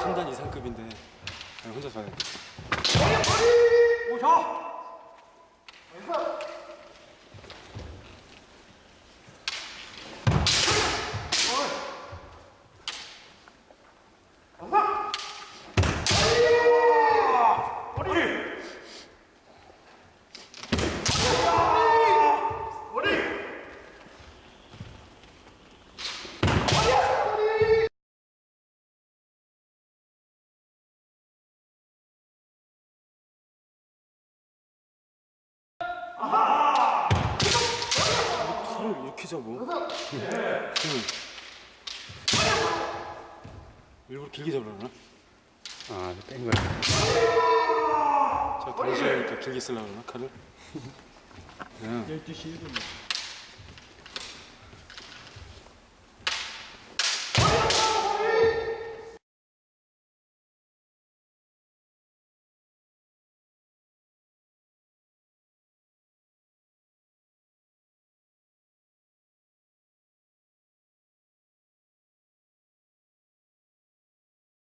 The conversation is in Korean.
삼단 이상급인데 그냥 혼자 봐야 돼. 팔을 이렇게 잡아? 응. 일부러 길게 잡으려나? 아, 뺀 거야. 저 당시에 이렇게 길게 쓰려고 그러나 칼을? 그냥 12시 1분.